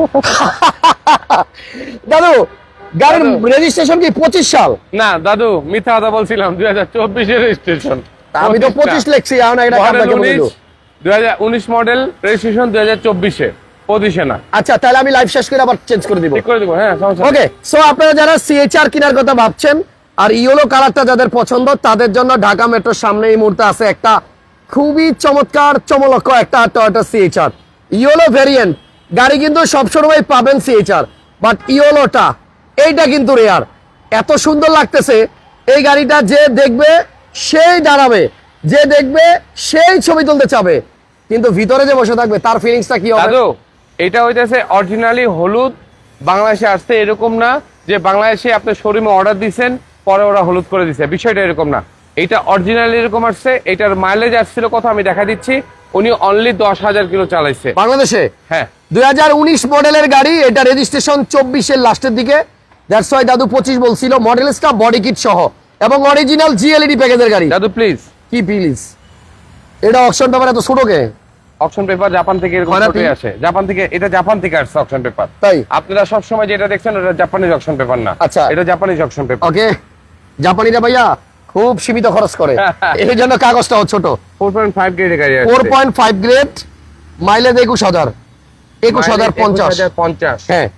দাদু গাড়ির রেজিস্ট্রেশন কি পঁচিশ সাল? না দাদু মিথ্যা কথা বলছিলাম দুই হাজার চব্বিশের রেজিস্ট্রেশন আমি তো পঁচিশ লিখছি এখন এটা আপনাকে বলে দিল। দুই হাজার উনিশ মডেল রেজিস্ট্রেশন দুই হাজার চব্বিশে আচ্ছা তাহলে আমি লাইভ শেষ করে আবার চেঞ্জ করে দিব। করে দিব হ্যাঁ ওকে সো আপনারা যারা সিএচআর কেনার কথা ভাবছেন আর ইয়েলো কালারটা যাদের পছন্দ তাদের জন্য ঢাকা মেট্রোর সামনে এই মুহূর্তে আছে একটা খুবই চমৎকার চমলক্ষ একটা টয়োটা সিএচআর ইয়েলো ভেরিয়েন্ট গাড়ি কিন্তু সবসময় পাবেন সিএচআর বাট ইয়েলোটা এইটা কিন্তু রেয়ার এত সুন্দর লাগতেছে, এই গাড়িটা যে দেখবে সেই দাঁড়াবে, যে দেখবে সেই ছবি তুলতে চাবে। কিন্তু ভিতরে যে বসে থাকবে, তার ফিলিংসটা কি হবে? এটা হইতেছে অরিজিনালি হলুদ, বাংলাদেশে আসছে এরকম না যে বাংলাদেশে আপনি শোরুমে অর্ডার দিছেন, পরে ওরা হলুদ করে দিছে। বিষয়টা এরকম না। এটা অরিজিনাল এরকম আসছে এটার মাইলেজ আসছিল কথা আমি দেখা দিচ্ছি। উনি অনলি দশ হাজার কিলো চালাইছে। বাংলাদেশে? হ্যাঁ। দুই হাজার উনিশ মডেলের গাড়ি এটা রেজিস্ট্রেশন চব্বিশের লাস্টের দিকে। দ্যাটস ওয়াই দাদু পঁচিশ বলছিল মডেলসটা বডি কিট সহ। এবং অরিজিনাল জিএলইডি প্যাকেজের গাড়ি। দাদু প্লিজ কি প্লিজ এটা অপশন পেপার এত ছোট কে? অপশন পেপার জাপান থেকে এরকম আসে। জাপান থেকে এটা জাপান থেকে আসছে অপশন পেপার তাই? আপনারা সবসময় যেটা দেখছেন ওটা জাপানিজ অপশন পেপার না। আচ্ছা। এটা জাপানিজ অপশন পেপার ওকে জাপানিরা ভাইয়া খুব সীমিত খরচ করে। এই জন্য কাগজটাও ছোট। ফোর পয়েন্ট ফাইভ গ্রেডের গাড়ি আছে four point five grade mileage একুশ হাজার। একুশ হাজার পঞ্চাশ। পঞ্চাশ। হ্যাঁ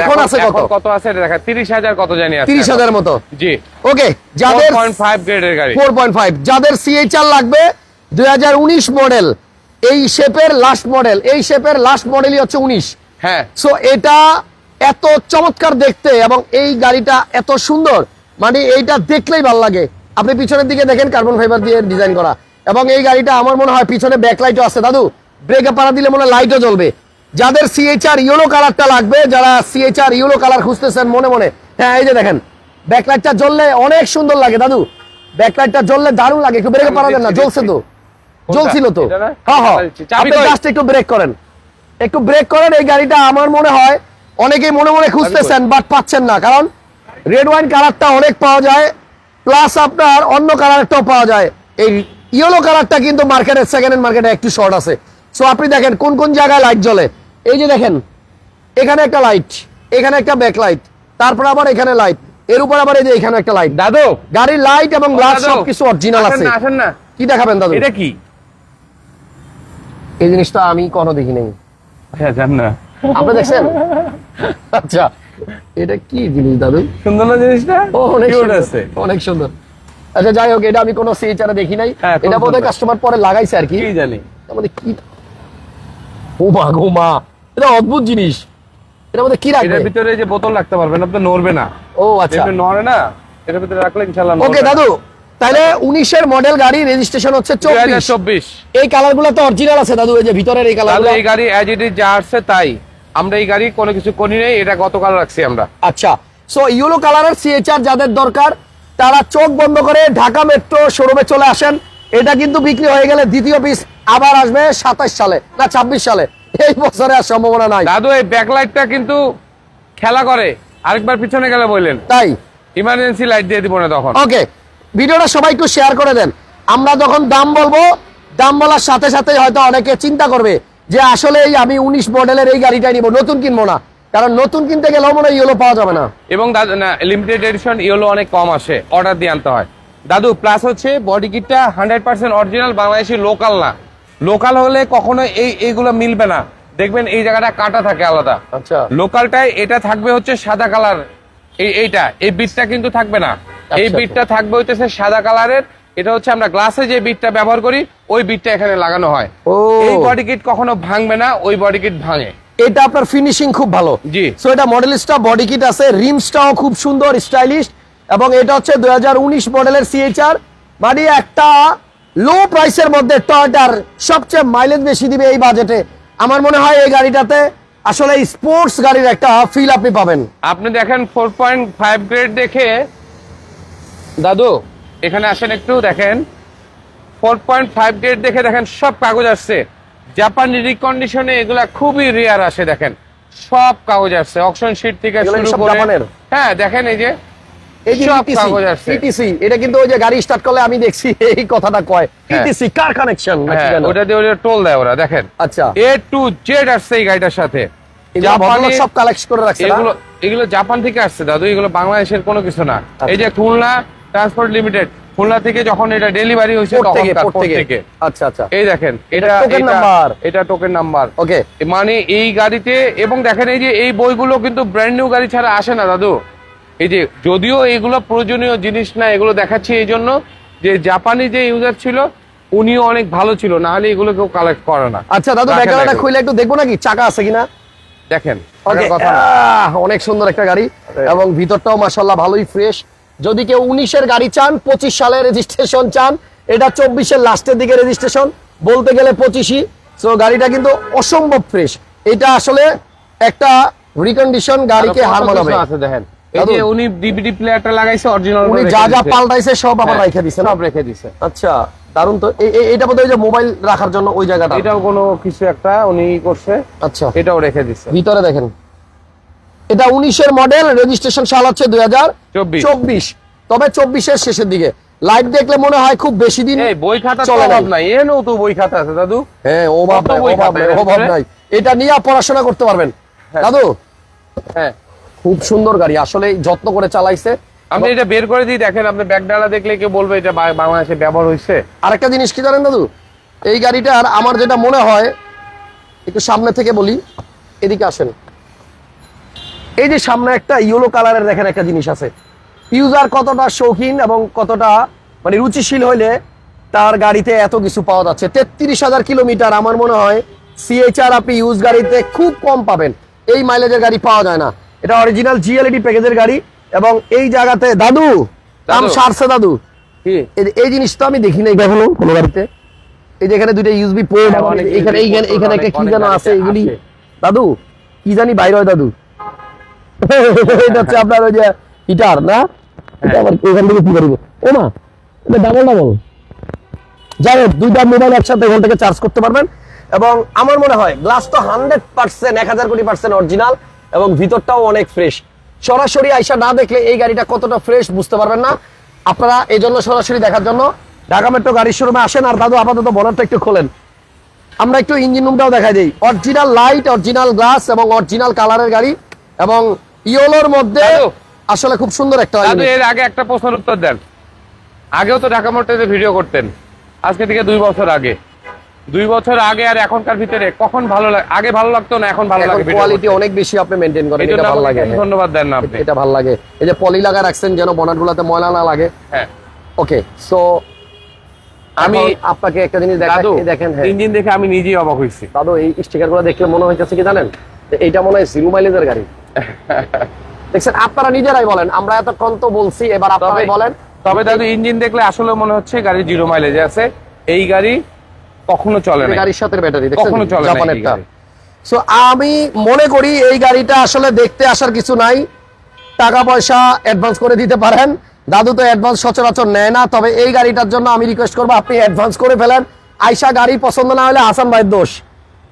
এখন আছে কত? কত আছে এটা দেখা তিরিশ হাজার কত জানি আছে তিরিশ হাজার মতো। জি। ওকে যাদের পয়েন্ট ফাইভ গ্রেডের গাড়ি। ফোর পয়েন্ট ফাইভ যাদের সিএইচআর লাগবে দুই হাজার উনিশ মডেল এই শেপের লাস্ট মডেল এই শেপের লাস্ট মডেলই হচ্ছে উনিশ। হ্যাঁ। সো এটা এত চমৎকার দেখতে এবং এই গাড়িটা এত সুন্দর মানে এইটা দেখলেই ভালো লাগে। আপনি পিছনের দিকে দেখেন কার্বন ফাইবার দিয়ে ডিজাইন করা। এবং এই গাড়িটা আমার মনে হয় পিছনে ব্যাকলাইটও আছে। দাদু ব্রেকে পাড়া দিলে মনে হয় লাইটও জ্বলবে। যাদের সিএইচআর ইয়েলো কালারটা লাগবে যারা সিএইচআর ইয়েলো কালার খুঁজতেছেন মনে মনে হ্যাঁ এই যে দেখেন ব্যাকলাইটটা জ্বললে অনেক সুন্দর লাগে দাদু। ব্যাকলাইটটা জ্বললে দারুণ লাগে। একটু ব্রেকে পাড়া দেন না জ্বলছে তো। জ্বলছিল তো? হ্যাঁ হ্যাঁ। আপনি? জাস্ট একটু ব্রেক করেন। একটু ব্রেক করেন এই গাড়িটা আমার মনে হয় অনেকেই মনে মনে খুঁজতেছেন বাট পাচ্ছেন না। কারণ রেড ওয়াইন কালারটা অনেক পাওয়া যায়। প্লাস আপনার অন্য কালারটাও পাওয়া যায়। এই ইয়েলো কালারটা কিন্তু মার্কেটের সেকেন্ড হ্যান্ড মার্কেটে একটু শর্ট আছে। সো আপনি দেখেন কোন কোন জায়গায় লাইট জ্বলে। এই যে দেখেন এখানে একটা লাইট এখানে একটা ব্যাক লাইট তারপর আবার এখানে লাইটের উপর আবার এই যে এখানে একটা লাইট দাদু! গাড়ির লাইট এবং গ্লাস সবকিছু অরিজিনাল আছে। আসেন না। কি দেখাবেন দাদু? এটা কি? এই জিনিসটা আমি কোনো দেখি নাই। হ্যাঁ জান না। আপনি দেখছেন? আচ্ছা। এটা কি জিনিস দাদু? সুন্দর না জিনিসটা? অনেক সুন্দর আছে। অনেক সুন্দর। আচ্ছা যাই হোক এটা আমি কোনো সিএচআরে দেখি নাই। হ্যাঁ, এটা বোধহয় কাস্টমার পরে লাগাইছে আর কি। কি জানি? আমাদের কি এটা অদ্ভুত জিনিস। এটা মধ্যে কি রাখবে? এটার ভিতরে যে বোতল রাখতে পারবেন আপনি নড়বে না। ও আচ্ছা। যেমনি নড়ে না এটার ভিতরে রাখলে ইনশাআল্লাহ ওকে দাদু তাহলে উনিশের মডেল গাড়ি রেজিস্ট্রেশন হচ্ছে চব্বিশ। চব্বিশ। এই কালারগুলো তো অরিজিনাল আছে দাদু এই যে ভিতরের এই কালার এই গাড়ি অ্যাজ ইট ইজ যা আসছে তাই। আমরা এই গাড়ি কোনো কিছু করি নাই এটা গতকাল রাখছি আমরা। আচ্ছা সো ইয়েলো কালারের সিএচআর যাদের দরকার তারা চোখ বন্ধ করে ঢাকা মেট্রো শোরুমে চলে আসেন। এটা কিন্তু বিক্রি হয়ে গেলে দ্বিতীয় পিস আবার আসবে সাতাশ সালে না ছাব্বিশ সালে। এই বছরে আর সম্ভাবনা নাই। দাদু এই ব্যাকলাইটটা কিন্তু খেলা করে আরেকবার পিছনে গেলে বললেন। তাই? ইমার্জেন্সি লাইট দিয়ে দিব না তখন। ওকে ভিডিওটা সবাই একটু শেয়ার করে দেন। আমরা যখন দাম বলব দাম বলার সাথে সাথে হয়তো অনেকে চিন্তা করবে যে আসলে আমি উনিশ মডেলের এই গাড়িটাই নিব নতুন কিনবো না। কারণ নতুন কিনতে গেলেও মনে হয় ইয়েলো পাওয়া যাবে না। এবং লিমিটেড এডিশন ইয়েলো অনেক কম আসে অর্ডার দিয়ে আনতে হয়। দাদু প্লাস হচ্ছে body কিটটা hundred percent original Bangladeshi local না। লোকাল হলে কখনো এই এইগুলো মিলবে না। দেখবেন এই জায়গাটা কাটা থাকে আলাদা। আচ্ছা। লোকালটায় এটা থাকবে হচ্ছে সাদা কালার এই এইটা। এই বিটটা কিন্তু থাকবে না। এই আচ্ছা। বিটটা থাকবে হইতেছে সাদা কালারের এটা হচ্ছে আমরা গ্লাসে যে বিটটা ব্যবহার করি ওই বিটটা এখানে লাগানো হয়। ও। এই বডি কিট কখনো ভাঙবে না ওই বডি কিট ভাঙে। এটা আপনার ফিনিশিং খুব ভালো। জি। সো এটা মডেলিস্টটা বডি কিট আছে রিমসটাও খুব সুন্দর স্টাইলিশ এবং এটা হচ্ছে দুই হাজার উনিশ মডেলের সিএইচআর মানে একটা লো প্রাইসের মধ্যে টয়টার সবচেয়ে মাইলেজ বেশি দিবে এই বাজেটে আমার মনে হয় এই গাড়িটাতে আসলে স্পোর্টস গাড়ির একটা ফিল আপনি পাবেন। আপনি দেখেন ফোর পয়েন্ট ফাইভ গ্রেড দেখে দাদু এখানে আসেন একটু দেখেন। ফোর পয়েন্ট ফাইভ গ্রেড দেখে দেখেন সব কাগজ আসছে। জাপানি রিকন্ডিশনে এগুলা খুবই রেয়ার আসে দেখেন। সব কাগজ আসছে অকশন শিট থেকে শুরু করে হ্যাঁ দেখেন এই যে এটা কিন্তু ওই যে গাড়ি স্টার্ট করলে আমি দেখছি এই কথাটা কয়। হ্যাঁ। ইটিসি কার কানেকশন হ্যাঁ ওটা দিয়ে টোল দেয় ওরা দেখেন। আচ্ছা। এ টু জেড আসছে এই গাড়িটার সাথে। সব কালেক্ট করে রাখছে এগুলো এগুলো জাপান থেকে আসছে দাদু এগুলো বাংলাদেশের কোনো কিছু না। এই যে খুলনা ট্রান্সপোর্ট লিমিটেড খুলনা থেকে যখন এটা ডেলিভারি হয়েছে থেকে আচ্ছা আচ্ছা। এই দেখেন এটা এটা token এটা- টোকেন নাম্বার ওকে মানে এই গাড়িতে এবং দেখেন এই যে এই বইগুলো কিন্তু ব্র্যান্ড নিউ গাড়ি ছাড়া আসে না দাদু। এই যে যদিও এগুলো প্রয়োজনীয় জিনিস না এগুলো দেখাচ্ছি এই জন্য যে জাপানি যে ইউজার ছিল উনিও অনেক ভালো ছিল না হলে এগুলো কেউ কালেক্ট করে না। আচ্ছা দাদু ব্যাকগ্রাউন্ডটা খুলে একটু দেখব নাকি? চাকা আছে কিনা? দেখেন। অনেক সুন্দর একটা গাড়ি এবং ভিতরটাও মাশাল্লাহ ভালোই ফ্রেশ যদি কেউ উনিশের গাড়ি চান পঁচিশ সালের রেজিস্ট্রেশন চান এটা চব্বিশের লাস্টের দিকে রেজিস্ট্রেশন বলতে গেলে পঁচিশই। সো গাড়িটা কিন্তু অসম্ভব ফ্রেশ এটা আসলে একটা রিকন্ডিশন গাড়িকে হার মানাবে। আছে দেখেন। এই যে উনি ডিভিডি প্লেয়ারটা লাগাইছে অরিজিনাল উনি যা যা পাল্টাইছে সব আবার হ্যাঁ, রেখে দিছে সব রেখে দিছে। আচ্ছা দারুণ তো। এটা বোধহয় যে মোবাইল রাখার জন্য ওই জায়গাটা। এটাও কোনো কিছু একটা উনি করছে আচ্ছা। এটাও রেখে দিছে। ভিতরে দেখেন। এটা উনিশের মডেল রেজিস্ট্রেশন সাল হচ্ছে দুই হাজার চব্বিশ। তবে চব্বিশের শেষের দিকে। লাইট দেখলে মনে হয় খুব বেশি দিন এই বই খাতা চলে অভাব নাই। এনও তো বই খাতা আছে দাদু। হ্যাঁ অভাব অভাব অভাব নাই। এটা নিয়ে পড়াশোনা করতে পারবেন। হ্যাঁ। দাদু? হ্যাঁ। খুব সুন্দর গাড়ি আসলে যত্ন করে চালাইছে। আপনি এটা বের করে দিই দেখেন আপনি ব্যাগডালা দেখলে কেউ বলবে এটা বাংলাদেশে ব্যবহার হয়েছে। আরেকটা জিনিস কি জানেন দাদু? এই গাড়িটার আমার যেটা মনে হয় একটু সামনে থেকে বলি এদিকে আসেন। এই যে সামনে একটা ইয়েলো কালারের দেখেন একটা জিনিস আছে। ইউজার কতটা শৌখিন এবং কতটা মানে রুচিশীল হইলে তার গাড়িতে এত কিছু পাওয়া যাচ্ছে। তেত্রিশ হাজার কিলোমিটার আমার মনে হয় সিএইচআর আপনি ইউজ গাড়িতে খুব কম পাবেন। এই মাইলেজের গাড়ি পাওয়া যায় না। এটা অরিজিনাল জিএলইডি প্যাকেজের গাড়ি এবং এই জায়গাতে দাদু দাম। সারছে দাদু। এই- জিনিস তো আমি দেখি নাই কখনো কোনো গাড়িতে। এই যে এখানে দুইটা ইউএসবি পোর্ট হ্যাঁ, এখানে এইখানে এখানে একটা কি যেন আছে এগুলি। দাদু কি জানি বাইরে হয় দাদু। এটা হচ্ছে আপনার ওই যে হিটার না? হ্যাঁ। এটা আবার এখান থেকে কি করব? ও না এটা ডাবল ডাবল যাই হোক দুইটা মোবাইল একসাথে এখান থেকে চার্জ করতে পারবেন। এবং আমার মনে হয় গ্লাস তো হান্ড্রেড পার্সেন্ট এক হাজার কোটি পার্সেন্ট অরিজিনাল এবং ভিতরটাও অনেক ফ্রেশ সরাসরি আইসা না দেখলে এই গাড়িটা কতটা ফ্রেশ বুঝতে পারবেন না। আপনারা এই জন্য সরাসরি দেখার জন্য ঢাকা মেট্রো গাড়ির শোরুমে আসেন আর দাদু আপাতত বনারটা একটু খোলেন। আমরা একটু ইঞ্জিন রুমটাও দেখাই দিই। অরিজিনাল লাইট অরিজিনাল গ্লাস এবং অরিজিনাল কালারের গাড়ি এবং ইয়োলোর মধ্যে আসলে খুব সুন্দর একটা এর আগে একটা প্রশ্নের উত্তর দেন। আগেও তো ঢাকা মোটরসে ভিডিও করতেন। আজকে থেকে দুই বছর আগে। দুই বছর আগে আর এখনকার ভিতরে কখন ভালো লাগে আগে ভালো লাগতো না এখন ভালো লাগে কোয়ালিটি অনেক বেশি আপনি মেনটেন করেন এটা ভালো লাগে। ধন্যবাদ দেন না আপনি। এটা ভালো লাগে। এই যে পলি লাগা রাখছেন যেন বনাট গুলাতে ময়লা না লাগে। হ্যাঁ। ওকে সো আমি আপনাকে একটা জিনিস দেখাই দেখেন হ্যাঁ। ইঞ্জিন দেখে আমি নিজেই অবাক হয়েছি। দাদু এই স্টিকারগুলো দেখলে মনে হইতেছে কি জানেন? যে এইটা মনে হয় জিরো মাইলেজের গাড়ি। দেখছেন আপনারা নিজেরাই বলেন আমরা এতক্ষণ তো বলছি এবার আপনারাই বলেন। তবে দাদু ইঞ্জিন দেখলে আসলে মনে হচ্ছে গাড়ি জিরো মাইলেজে আছে। এই গাড়ি কখনো চলে না গাড়ির সাথে ব্যাটারি কখনো চলে না সো আমি মনে করি এই গাড়িটা আসলে দেখতে আসার কিছু নাই। টাকা পয়সা অ্যাডভান্স করে দিতে পারেন। দাদু তো অ্যাডভান্স সচরাচর নেয় না তবে এই গাড়িটার জন্য আমি রিকোয়েস্ট করব আপনি অ্যাডভান্স করে ফেলেন। আইসা গাড়ি পছন্দ না হলে হাসান ভাইয়ের দোষ।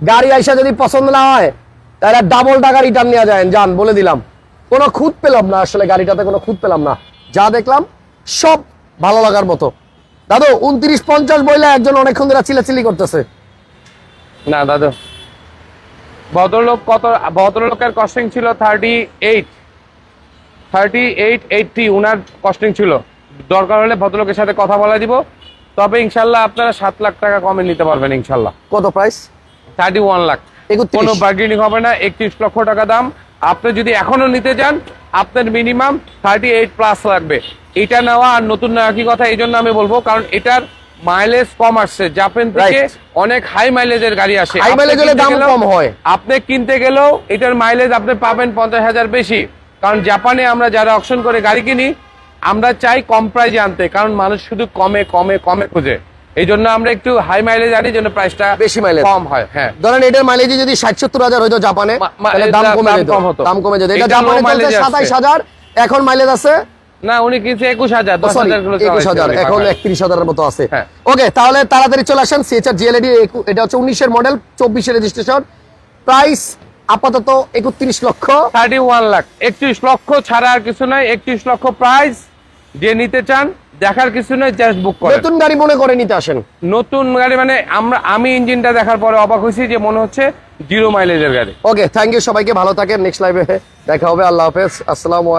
গাড়ি আইসা যদি পছন্দ না হয় তাহলে ডাবল টাকা রিটার্ন নেওয়া যায় যান বলে দিলাম। কোনো খুঁত পেলাম না আসলে গাড়িটাতে কোনো খুঁত পেলাম না। যা দেখলাম সব ভালো লাগার মতো। দাদু উনত্রিশ পঞ্চাশ বইলে একজন অনেকক্ষণ ধরে চিলাচিলি করতেছে। না দাদু। ভদ্রলোক কত ভদ্রলোকের কস্টিং ছিল thirty eight thirty eight eighty উনার কস্টিং ছিল। দরকার হলে ভদ্রলোকের সাথে কথা বলা দিব। তবে ইনশাল্লাহ আপনারা সাত লাখ টাকা কমে নিতে পারবেন ইনশাল্লাহ। কত প্রাইস থার্টি ওয়ান লাখ। কোনো বার্গেনিং হবে না একত্রিশ লক্ষ টাকা দাম। আপনি যদি এখনও নিতে চান আপনার মিনিমাম থার্টি এইট প্লাস লাগবে। এটা নেওয়া আর নতুন নেওয়া কি কথা এই জন্য আমি বলব কারণ এটার মাইলেজ কম আসছে। জাপান থেকে অনেক হাই মাইলেজের গাড়ি আসে। হাই দাম গেলেও- কম হয়। আপনি কিনতে গেলেও এটার মাইলেজ আপনি পাবেন পঞ্চাশ হাজার বেশি। কারণ জাপানে আমরা যারা অকশন করে গাড়ি কিনি আমরা চাই কম প্রাইজে আনতে কারণ মানুষ শুধু কমে কমে কমে খোঁজে। এই জন্য আমরা একটু হাই মাইলেজ আনি যেন প্রাইসটা বেশি mileage। কম হয় হ্যাঁ। ধরেন এটার মাইলেজ যদি ষাট সত্তর হাজার হইতো জাপানে দাম কমে যেত। দাম কমে যেত। এটা জাপানে। সাতাইশ হাজার এখন মাইলেজ আছে না উনি কিনছে একুশ হাজার দশ হাজার একুশ হাজার এখন একত্রিশ হাজারের মতো আছে। হ্যাঁ। ওকে তাহলে তাড়াতাড়ি চলে আসেন সিএচআর জিএলএডি এটা হচ্ছে উনিশের মডেল চব্বিশের রেজিস্ট্রেশন প্রাইস আপাতত একত্রিশ লক্ষ। থার্টি ওয়ান লাখ একত্রিশ লক্ষ ছাড়া আর কিছু নাই একত্রিশ লক্ষ প্রাইস যে নিতে চান দেখার কিছু নয় জাস্ট বুক করে নতুন গাড়ি মনে করে নিতে আসেন। নতুন গাড়ি মানে আমরা আমি ইঞ্জিনটা দেখার পরে অবাক হয়েছি যে মনে হচ্ছে জিরো মাইলেজের গাড়ি। ওকে থ্যাংক ইউ সবাইকে ভালো থাকেন নেক্সট লাইভে দেখা হবে আল্লাহ হাফেজ আসসালামু